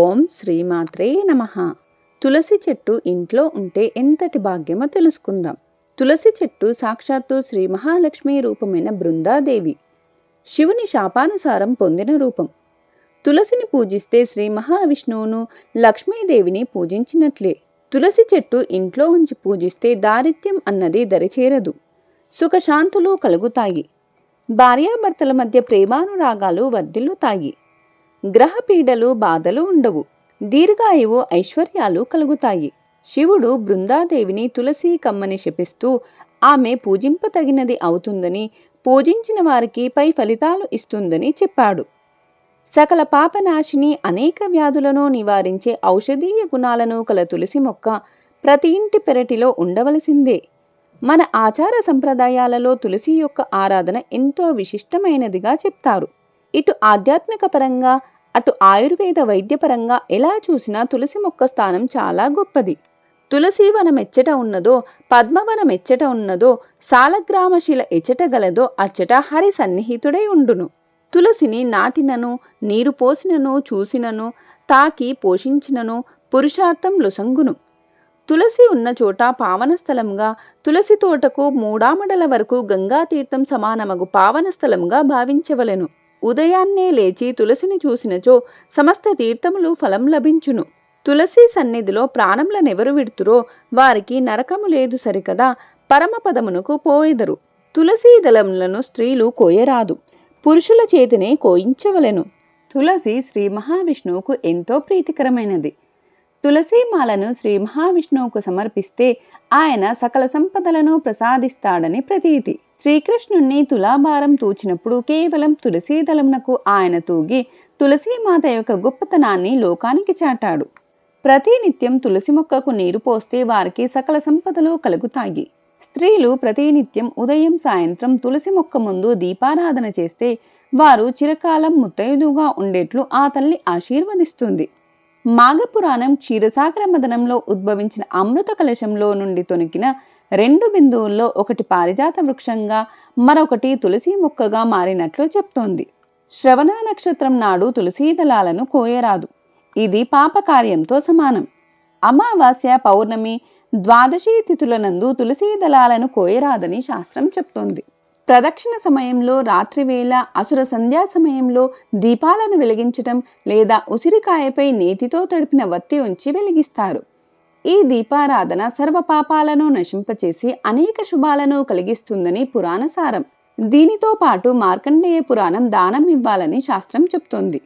ఓం శ్రీమాత్రే నమ. తులసి చెట్టు ఇంట్లో ఉంటే ఎంతటి భాగ్యమో తెలుసుకుందాం. తులసి చెట్టు సాక్షాత్తు శ్రీ మహాలక్ష్మి రూపమైన బృందాదేవి. శివుని శాపానుసారం పొందిన రూపం. తులసిని పూజిస్తే శ్రీ మహావిష్ణువును లక్ష్మీదేవిని పూజించినట్లే. తులసి చెట్టు ఇంట్లో ఉంచి పూజిస్తే దారిద్ర్యం అన్నది దరిచేరదు. సుఖశాంతులు కలుగుతాయి. భార్యాభర్తల మధ్య ప్రేమానురాగాలు వర్ధిల్లుతాయి. గ్రహపీడలు బాధలు ఉండవు. దీర్ఘాయువు ఐశ్వర్యాలు కలుగుతాయి. శివుడు బృందాదేవిని తులసి కమ్మని శపిస్తూ ఆమె పూజింపతగినది అవుతుందని పూజించిన వారికి పై ఫలితాలు ఇస్తుందని చెప్పాడు. సకల పాపనాశిని అనేక వ్యాధులను నివారించే ఔషధీయ గుణాలను కల తులసి మొక్క ప్రతి ఇంటి పెరటిలో ఉండవలసిందే. మన ఆచార సంప్రదాయాలలో తులసి యొక్క ఆరాధన ఎంతో విశిష్టమైనదిగా చెప్తారు. ఇటు ఆధ్యాత్మిక పరంగా అటు ఆయుర్వేద వైద్యపరంగా ఎలా చూసినా తులసి మొక్క స్థానం చాలా గొప్పది. తులసి వనం ఎచ్చట ఉన్నదో పద్మవనం ఎచ్చట ఉన్నదో సాలగ్రామశిల ఎచ్చట గలదో అచ్చట హరి సన్నిహితుడై ఉండును. తులసిని నాటినను నీరు పోసినను చూసినను తాకి పోషించినను పురుషార్థం లొసంగును. తులసి ఉన్న చోట పావన స్థలంగా తులసి తోటకు మూడామడల వరకు గంగా తీర్థం సమానమగు పావన స్థలంగా భావించవలెను. ఉదయాన్నే లేచి తులసిని చూసినచో సమస్త తీర్థములు ఫలం లభించును. తులసి సన్నిధిలో ప్రాణములనెవరు విడుతురో వారికి నరకము లేదు సరికదా పరమపదమునకు పోయెదరు. తులసీ దళములను స్త్రీలు కోయరాదు పురుషుల చేతినే కోయించవలెను. తులసి శ్రీ మహావిష్ణువుకు ఎంతో ప్రీతికరమైనది. తులసీమాలను శ్రీ మహావిష్ణువుకు సమర్పిస్తే ఆయన సకల సంపదలను ప్రసాదిస్తాడని ప్రతీతి. శ్రీకృష్ణుణ్ణి తులాభారం తూచినప్పుడు కేవలం తులసీదళమునకు ఆయన తూగి తులసీమాత యొక్క గొప్పతనాన్ని లోకానికి చాటాడు. ప్రతినిత్యం తులసి మొక్కకు నీరు పోస్తే వారికి సకల సంపదలు కలుగుతాయి. స్త్రీలు ప్రతినిత్యం ఉదయం సాయంత్రం తులసి మొక్క ముందు దీపారాధన చేస్తే వారు చిరకాలం ముత్తైదుగా ఉండేట్లు ఆ తల్లి ఆశీర్వదిస్తుంది. మాఘపురాణం క్షీరసాగర మదనంలో ఉద్భవించిన అమృత కలశంలో నుండి తొనికిన రెండు బిందువుల్లో ఒకటి పారిజాత వృక్షంగా మరొకటి తులసి మొక్కగా మారినట్లు చెప్తోంది. శ్రవణ నక్షత్రం నాడు తులసీ దళాలను కోయరాదు. ఇది పాపకార్యంతో సమానం. అమావాస్య పౌర్ణమి ద్వాదశి తిథులనందు తులసీ దళాలను కోయరాదని శాస్త్రం చెప్తోంది. ప్రదక్షిణ సమయంలో రాత్రివేళ అసుర సంధ్యా సమయంలో దీపాలను వెలిగించటం లేదా ఉసిరికాయపై నేతితో తడిపిన వత్తి ఉంచి వెలిగిస్తారు. ఈ దీపారాధన సర్వ పాపాలను నశింపచేసి అనేక శుభాలను కలిగిస్తుందని పురాణ సారం. దీనితో పాటు మార్కండేయ పురాణం దానం ఇవ్వాలని శాస్త్రం చెప్తోంది.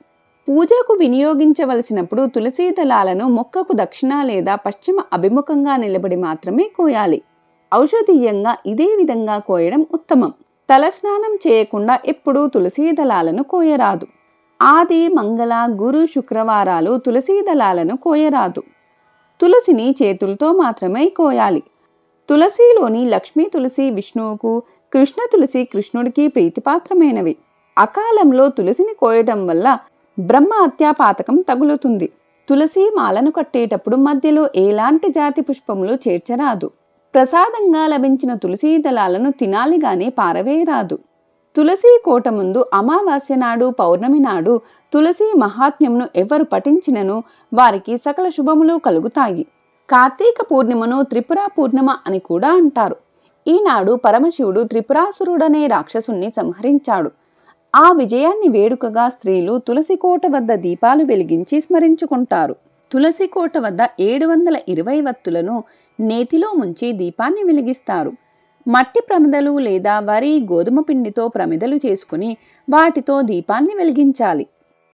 పూజకు వినియోగించవలసినప్పుడు తులసీ దళాలను మొక్కకు దక్షిణ లేదా పశ్చిమ అభిముఖంగా నిలబడి మాత్రమే కోయాలి. ఔషధీయంగా ఇదే విధంగా కోయడం ఉత్తమం. తలస్నానం చేయకుండా ఎప్పుడూ తులసీ దళాలను కోయరాదు. ఆది మంగళ గురు శుక్రవారాలు తులసీ దళాలను కోయరాదు. తులసిని చేతులతో మాత్రమే కోయాలి. తులసిలోని లక్ష్మీ తులసి విష్ణువుకు కృష్ణ తులసి కృష్ణుడికి ప్రీతిపాత్రమైనవి. అకాలంలో తులసిని కోయటం వల్ల బ్రహ్మ హత్యాపాతకం తగులుతుంది. తులసి మాలను కట్టేటప్పుడు మధ్యలో ఎలాంటి జాతి పుష్పములు చేర్చరాదు. ప్రసాదంగా లభించిన తులసీ దళాలను తినాలి గాని పారవేయరాదు. తులసి కోట ముందు అమావాస్య నాడు పౌర్ణమి నాడు తులసి మహాత్మ్యంను ఎవరు పఠించినను వారికి సకల శుభములు కలుగుతాయి. కార్తీక పూర్ణిమను త్రిపుర పూర్ణిమ అని కూడా అంటారు. ఈనాడు పరమశివుడు త్రిపురాసురుడనే రాక్షసుణ్ణి సంహరించాడు. ఆ విజయాన్ని వేడుకగా స్త్రీలు తులసి కోట వద్ద దీపాలు వెలిగించి స్మరించుకుంటారు. తులసి కోట వద్ద ఏడు వందల ఇరవై వత్తులను నేతిలో ముంచి దీపాన్ని వెలిగిస్తారు. మట్టి ప్రమిదలు లేదా వరి గోధుమ పిండితో ప్రమిదలు చేసుకుని వాటితో దీపాన్ని వెలిగించాలి.